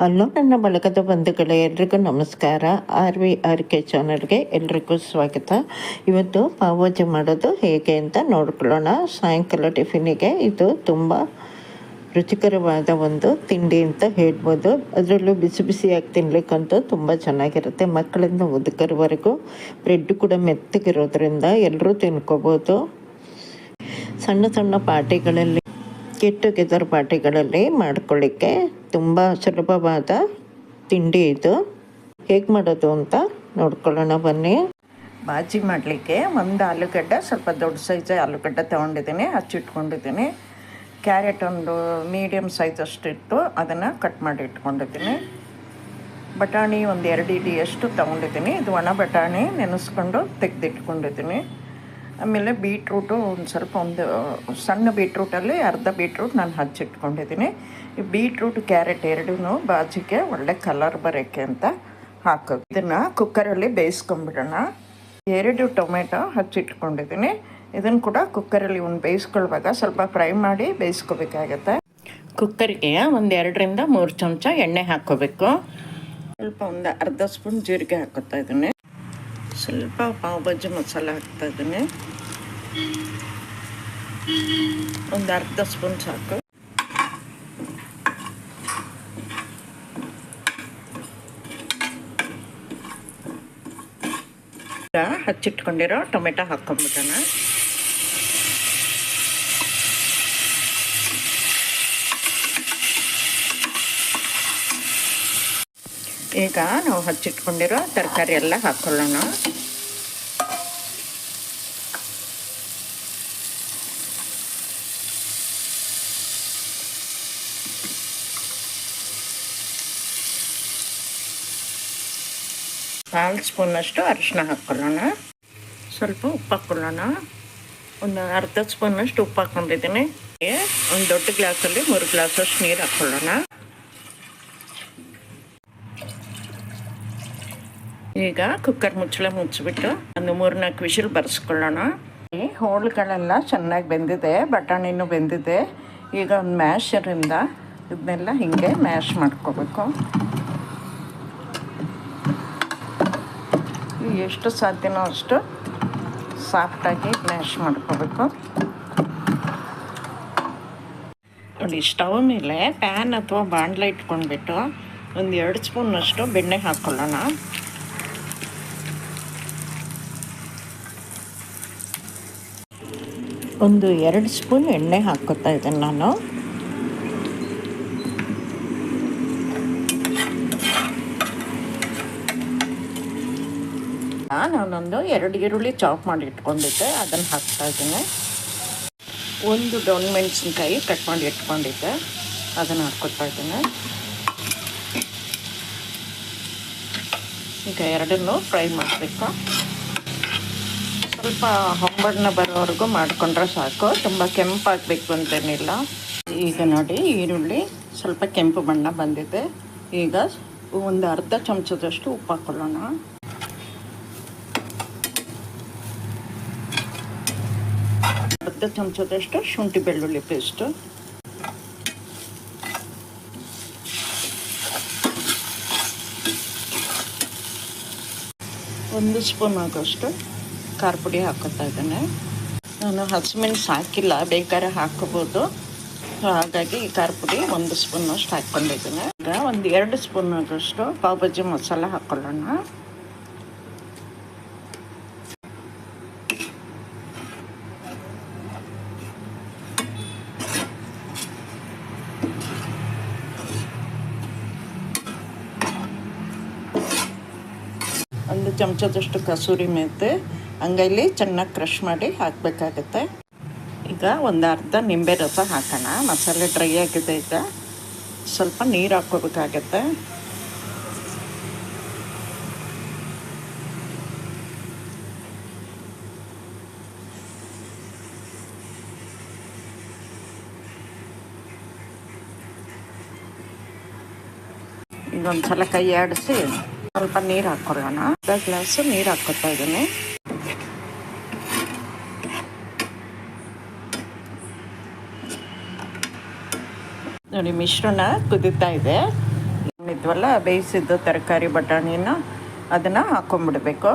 Hello ನನ್ನ ಬಳಗದ ಬಂಧುಗಳೇ, ಎಲ್ರಿಗೂ ನಮಸ್ಕಾರ. ಆರ್ ವಿ ಆರ್ ಕೆ ಚಾನಲ್ಗೆ ಎಲ್ರಿಗೂ ಸ್ವಾಗತ. ಇವತ್ತು ಪಾವಜಿ ಮಾಡೋದು ಹೇಗೆ ಅಂತ ನೋಡ್ಕೊಳ್ಳೋಣ. ಸಾಯಂಕಾಲ ಟಿಫಿನಿಗೆ ಇದು ತುಂಬ ರುಚಿಕರವಾದ ಒಂದು ತಿಂಡಿ ಅಂತ ಹೇಳ್ಬೋದು. ಅದರಲ್ಲೂ ಬಿಸಿ ಬಿಸಿಯಾಗಿ ತಿನ್ಲಿಕ್ಕಂತೂ ತುಂಬ ಚೆನ್ನಾಗಿರುತ್ತೆ. ಮಕ್ಕಳಿಂದ ಮುದುಕರವರೆಗೂ ಬ್ರೆಡ್ ಕೂಡ ಮೆತ್ತಗಿರೋದ್ರಿಂದ ಎಲ್ಲರೂ ತಿನ್ಕೋಬೋದು. ಸಣ್ಣ ಸಣ್ಣ ಪಾರ್ಟಿಗಳಲ್ಲಿ ಗೆಟ್ ಟುಗೆದರ್ ಪಾರ್ಟಿಗಳಲ್ಲಿ ಮಾಡ್ಕೊಳ್ಳಿಕ್ಕೆ ತುಂಬ ಸುಲಭವಾದ ತಿಂಡಿ ಇದು. ಹೇಗೆ ಮಾಡೋದು ಅಂತ ನೋಡ್ಕೊಳ್ಳೋಣ, ಬನ್ನಿ. ಬಾಜಿ ಮಾಡಲಿಕ್ಕೆ ಒಂದು ಆಲೂಗಡ್ಡೆ, ಸ್ವಲ್ಪ ದೊಡ್ಡ ಸೈಜ್ ಆಲೂಗಡ್ಡೆ ತೊಗೊಂಡಿದ್ದೀನಿ, ಹಚ್ಚಿಟ್ಕೊಂಡಿದ್ದೀನಿ. ಕ್ಯಾರೆಟ್ ಒಂದು ಮೀಡಿಯಮ್ ಸೈಜ್ ಅಷ್ಟು ಇಟ್ಟು ಅದನ್ನು ಕಟ್ ಮಾಡಿ ಇಟ್ಕೊಂಡಿದ್ದೀನಿ. ಬಟಾಣಿ ಒಂದು ಎರಡು ಇಡಿಯಷ್ಟು ತೊಗೊಂಡಿದ್ದೀನಿ. ಇದು ಒಣ ಬಟಾಣಿ ನೆನೆಸ್ಕೊಂಡು ತೆಗೆದಿಟ್ಕೊಂಡಿದ್ದೀನಿ. ಆಮೇಲೆ ಬೀಟ್ರೂಟು ಒಂದು ಸ್ವಲ್ಪ ಒಂದು ಸಣ್ಣ ಬೀಟ್ರೂಟಲ್ಲಿ ಅರ್ಧ ಬೀಟ್ರೂಟ್ ನಾನು ಹಚ್ಚಿಟ್ಕೊಂಡಿದ್ದೀನಿ. ಈ ಬೀಟ್ರೂಟ್, ಕ್ಯಾರೆಟ್ ಎರಡೂ ಬಾಜಿಗೆ ಒಳ್ಳೆ ಕಲರ್ ಬರೋಕ್ಕೆ ಅಂತ ಹಾಕೋದು. ಇದನ್ನು ಕುಕ್ಕರಲ್ಲಿ ಬೇಯಿಸ್ಕೊಂಬಿಡೋಣ ಎರಡು ಟೊಮೆಟೊ ಹಚ್ಚಿಟ್ಕೊಂಡಿದ್ದೀನಿ. ಇದನ್ನು ಕೂಡ ಕುಕ್ಕರಲ್ಲಿ ಒಂದು ಬೇಯಿಸ್ಕೊಳ್ವಾಗ ಸ್ವಲ್ಪ ಫ್ರೈ ಮಾಡಿ ಬೇಯಿಸ್ಕೋಬೇಕಾಗತ್ತೆ. ಕುಕ್ಕರ್ಗೆ ಒಂದು ಎರಡರಿಂದ ಮೂರು ಚಮಚ ಎಣ್ಣೆ ಹಾಕ್ಕೋಬೇಕು. ಸ್ವಲ್ಪ ಒಂದು ಅರ್ಧ ಸ್ಪೂನ್ ಜೀರಿಗೆ ಹಾಕೋತಾ ಇದ್ದೀನಿ. ಸ್ವಲ್ಪ ಪಾವ್ ಭಾಜಿ ಮಸಾಲ ಹಾಕ್ತಾ ಇದ್ದೀನಿ ಒಂದು ಅರ್ಧ ಸ್ಪೂನ್ ಸಾಕು ಹಚ್ಚಿಟ್ಕೊಂಡಿರೋ ಟೊಮೆಟೊ ಹಾಕ್ಕೊಂಬಿಟ್ಟಣ ಈಗ ನಾವು ಹಚ್ಚಿಟ್ಕೊಂಡಿರೋ ತರಕಾರಿ ಎಲ್ಲ ಹಾಕ್ಕೊಳ್ಳೋಣ ಕಾಲು ಸ್ಪೂನಷ್ಟು ಅರಿಶಿನ ಹಾಕ್ಕೊಳ್ಳೋಣ ಸ್ವಲ್ಪ ಉಪ್ಪು ಹಾಕ್ಕೊಳ್ಳೋಣ ಒಂದು ಅರ್ಧ ಸ್ಪೂನಷ್ಟು ಉಪ್ಪು ಹಾಕ್ಕೊಂಡಿದ್ದೀನಿ ಒಂದು ದೊಡ್ಡ ಗ್ಲಾಸಲ್ಲಿ ಮೂರು ಗ್ಲಾಸಷ್ಟು ನೀರು ಹಾಕ್ಕೊಳ್ಳೋಣ ಈಗ ಕುಕ್ಕರ್ ಮುಚ್ಚಳ ಮುಚ್ಚಿಬಿಟ್ಟು ಒಂದು ಮೂರ್ನಾಲ್ಕು ವಿಷಲ್ ಬರೆಸ್ಕೊಳ್ಳೋಣ. ಈ ಹೋಳುಗಳೆಲ್ಲ ಚೆನ್ನಾಗಿ ಬೆಂದಿದೆ ಬಟಾಣಿನೂ ಬೆಂದಿದೆ. ಈಗ ಒಂದು ಮ್ಯಾಶರಿಂದ ಇದನ್ನೆಲ್ಲ ಹೀಗೆ ಮ್ಯಾಶ್ ಮಾಡ್ಕೋಬೇಕು. ಎಷ್ಟು ಸಾಧ್ಯನೋ ಅಷ್ಟು ಸಾಫ್ಟಾಗಿ ಮ್ಯಾಶ್ ಮಾಡ್ಕೋಬೇಕು. ನೋಡಿ, ಸ್ಟವ್ ಮೇಲೆ ಪ್ಯಾನ್ ಅಥವಾ ಬಾಂಡ್ಲ ಇಟ್ಕೊಂಡ್ಬಿಟ್ಟು ಒಂದು ಎರಡು ಸ್ಪೂನಷ್ಟು ಬೆಣ್ಣೆ ಹಾಕ್ಕೊಳ್ಳೋಣ ಒಂದು ಎರಡು ಸ್ಪೂನ್ ಎಣ್ಣೆ ಹಾಕೋತಾ ಇದ್ದೇನೆ ನಾನು. ನಾನೊಂದು ಎರಡು ಈರುಳ್ಳಿ ಚಾಪ್ ಮಾಡಿ ಇಟ್ಕೊಂಡಿದ್ದೆ, ಅದನ್ನು ಹಾಕ್ತಾ ಇದ್ದೀನಿ. ಒಂದು ಡೌನ್ ಮೆಣಸಿನ್ಕಾಯಿ ಕಟ್ ಮಾಡಿ ಇಟ್ಕೊಂಡಿದ್ದೆ, ಅದನ್ನು ಹಾಕ್ಕೊತಾ ಇದ್ದೀನಿ. ಈಗ ಎರಡನ್ನು ಫ್ರೈ ಮಾಡಬೇಕು. ಸ್ವಲ್ಪ ಹೊಂಬಣ್ಣ ಬರೋವರೆಗೂ ಮಾಡಿಕೊಂಡ್ರೆ ಸಾಕು. ತುಂಬ ಕೆಂಪಾಗಬೇಕು ಅಂತೇನಿಲ್ಲ. ಈಗ ನೋಡಿ ಈರುಳ್ಳಿ ಸ್ವಲ್ಪ ಕೆಂಪು ಬಣ್ಣ ಬಂದಿದೆ. ಈಗ ಒಂದು ಅರ್ಧ ಚಮಚದಷ್ಟು ಉಪ್ಪು ಹಾಕೊಳ್ಳೋಣ. ಅರ್ಧ ಚಮಚದಷ್ಟು ಶುಂಠಿ ಬೆಳ್ಳುಳ್ಳಿ ಪೇಸ್ಟು. ಒಂದು ಸ್ಪೂನ್ ಆಗೋಷ್ಟು ಖಾರ ಪುಡಿ ಹಾಕೋತಾ ಇದ್ದೇನೆ. ನಾನು ಹಸಿಮೆಣಸು ಹಾಕಿಲ್ಲ ಬೇಕಾದ್ರೆ ಹಾಕೋಬೋದು. ಹಾಗಾಗಿ ಈ ಖಾರ ಪುಡಿ ಒಂದು ಸ್ಪೂನ್ ಅಷ್ಟು ಹಾಕ್ಕೊಂಡಿದ್ದೇನೆ. ಈಗ ಒಂದು ಎರಡು ಸ್ಪೂನ್ ಪಾವ್ ಭಾಜಿ ಮಸಾಲ ಹಾಕೊಳ್ಳೋಣ. ಒಂದು ಚಮಚದಷ್ಟು ಕಸೂರಿ ಮೆಂತೆ ಅಂಗೈಲಿ ಚೆನ್ನಾಗಿ ಕ್ರಷ್ ಮಾಡಿ ಹಾಕಬೇಕಾಗತ್ತೆ. ಈಗ ಒಂದು ಅರ್ಧ ನಿಂಬೆ ರಸ ಹಾಕೋಣ. ಮಸಾಲೆ ಡ್ರೈ ಆಗಿದೆ ಈಗ. ಸ್ವಲ್ಪ ನೀರು ಹಾಕ್ಕೋಬೇಕಾಗತ್ತೆ. ಒಂದು ಸಲ ಕೈ ಆಡಿಸಿ ಸ್ವಲ್ಪ ನೀರು ಹಾಕೊಳ್ಳೋಣ ಅರ್ಧ ಗ್ಲಾಸು ನೀರು ಹಾಕ್ಕೊತಾ ಇದ್ದೀನಿ. ನೋಡಿ, ಮಿಶ್ರಣ ಕುದೀತಾ ಇದೆ. ಇದ್ವಲ್ಲ, ಬೇಯಿಸಿದ್ದು ತರಕಾರಿ ಬಟಾಣಿನ ಅದನ್ನು ಹಾಕೊಂಡ್ಬಿಡ್ಬೇಕು.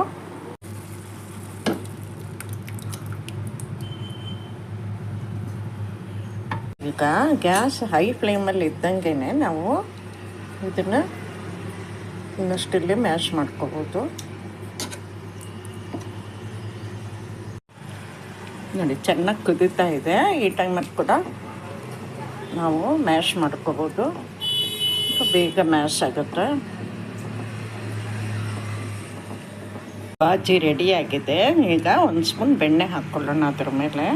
ಈಗ ಗ್ಯಾಸ್ ಹೈ ಫ್ಲೇಮಲ್ಲಿ ಇದ್ದಂಗೆ ನಾವು ಇದನ್ನು ಇನ್ನಷ್ಟಿಲ್ಲಿ ಮ್ಯಾಶ್ ಮಾಡ್ಕೋಬೋದು. ನೋಡಿ, ಚೆನ್ನಾಗಿ ಕುದೀತಾ ಇದೆ. ಈ ಟೈಮಲ್ಲಿ ಕೂಡ ನಾವು ಮ್ಯಾಶ್ ಮಾಡ್ಕೋಬೋದು. ಬೇಗ ಮ್ಯಾಶ್ ಆಗುತ್ತೆ. ಬಾಜಿ ರೆಡಿಯಾಗಿದೆ ಈಗ ಒಂದು ಸ್ಪೂನ್ ಬೆಣ್ಣೆ ಹಾಕ್ಕೊಳ್ಳೋಣ ಅದ್ರ ಮೇಲೆ.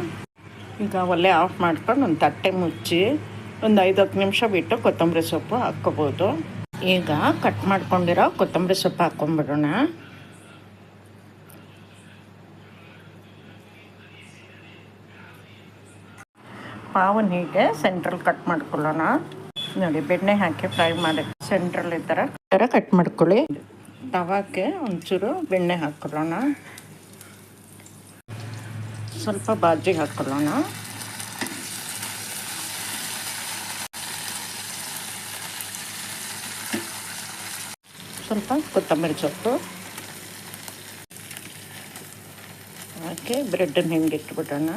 ಈಗ ಒಲೆ ಆಫ್ ಮಾಡ್ಕೊಂಡು ಒಂದು ತಟ್ಟೆ ಮುಚ್ಚಿ ಒಂದು ಐದು ಹತ್ತು ನಿಮಿಷ ಬಿಟ್ಟು ಕೊತ್ತಂಬರಿ ಸೊಪ್ಪು ಹಾಕ್ಕೋಬೋದು. ಈಗ ಕಟ್ ಮಾಡ್ಕೊಂಡಿರೋ ಕೊತ್ತಂಬರಿ ಸೊಪ್ಪು ಹಾಕ್ಕೊಂಬಿಡೋಣ ಪಾವನ್ ಹೀಗೆ ಸೆಂಟ್ರಲ್ ಕಟ್ ಮಾಡ್ಕೊಳ್ಳೋಣ. ನೋಡಿ, ಬೆಣ್ಣೆ ಹಾಕಿ ಫ್ರೈ ಮಾಡಿ. ಸೆಂಟ್ರಲ್ ಈ ಥರ ಥರ ಕಟ್ ಮಾಡ್ಕೊಳ್ಳಿ. ತವಾಕ್ಕೆ ಒಂಚೂರು ಬೆಣ್ಣೆ ಹಾಕ್ಕೊಳ್ಳೋಣ ಸ್ವಲ್ಪ ಬಾಜಿ ಹಾಕೊಳ್ಳೋಣ. ಸ್ವಲ್ಪ ಕೊತ್ತಂಬರಿ ಸೊಪ್ಪು. ಹಾಕಿ ಬ್ರೆಡ್ಡನ್ನು ಹಿಂಗೆ ಇಟ್ಬಿಡೋಣ.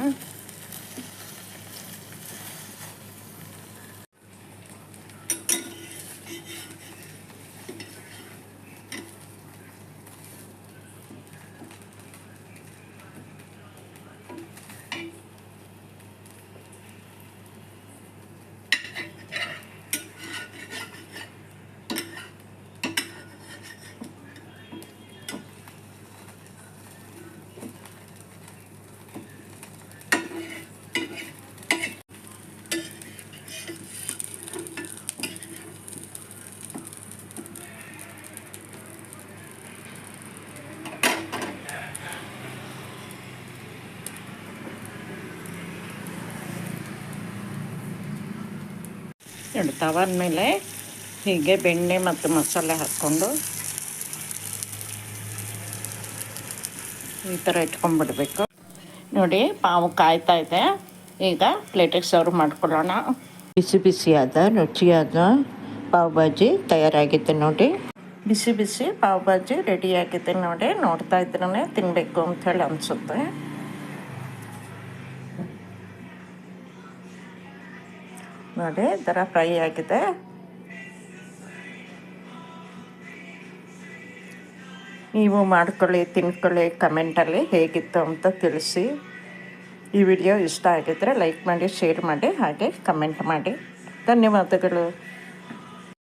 ನೋಡಿ ತವನ ಮೇಲೆ ಹೀಗೆ ಬೆಣ್ಣೆ ಮತ್ತು ಮಸಾಲೆ ಹಾಕ್ಕೊಂಡು ಈ ಥರ ಇಟ್ಕೊಂಡ್ಬಿಡ್ಬೇಕು. ನೋಡಿ ಪಾವು ಕಾಯ್ತಾ ಇದೆ. ಈಗ ಪ್ಲೇಟಿಗೆ ಸರ್ವ್ ಮಾಡ್ಕೊಳ್ಳೋಣ. ಬಿಸಿ ಬಿಸಿಯಾದ ರುಚಿಯಾದ ಪಾವ್ ಭಾಜಿ ತಯಾರಾಗಿದೆ ನೋಡಿ. ಬಿಸಿ ಬಿಸಿ ಪಾವ್ ಭಾಜಿ ರೆಡಿಯಾಗಿದೆ ನೋಡಿ. ನೋಡ್ತಾ ಇದ್ರೇ ತಿನ್ನಬೇಕು ಅಂಥೇಳಿ ಅನಿಸುತ್ತೆ. ನೋಡಿ ಥರ ಫ್ರೈ ಆಗಿದೆ. ನೀವು ಮಾಡ್ಕೊಳ್ಳಿ, ತಿನ್ಕೊಳ್ಳಿ ಕಮೆಂಟಲ್ಲಿ ಹೇಗಿತ್ತು ಅಂತ ತಿಳಿಸಿ. ಈ ವಿಡಿಯೋ ಇಷ್ಟ ಆಗಿದ್ದರೆ ಲೈಕ್ ಮಾಡಿ ಶೇರ್ ಮಾಡಿ, ಹಾಗೆ ಕಮೆಂಟ್ ಮಾಡಿ. ಧನ್ಯವಾದಗಳು.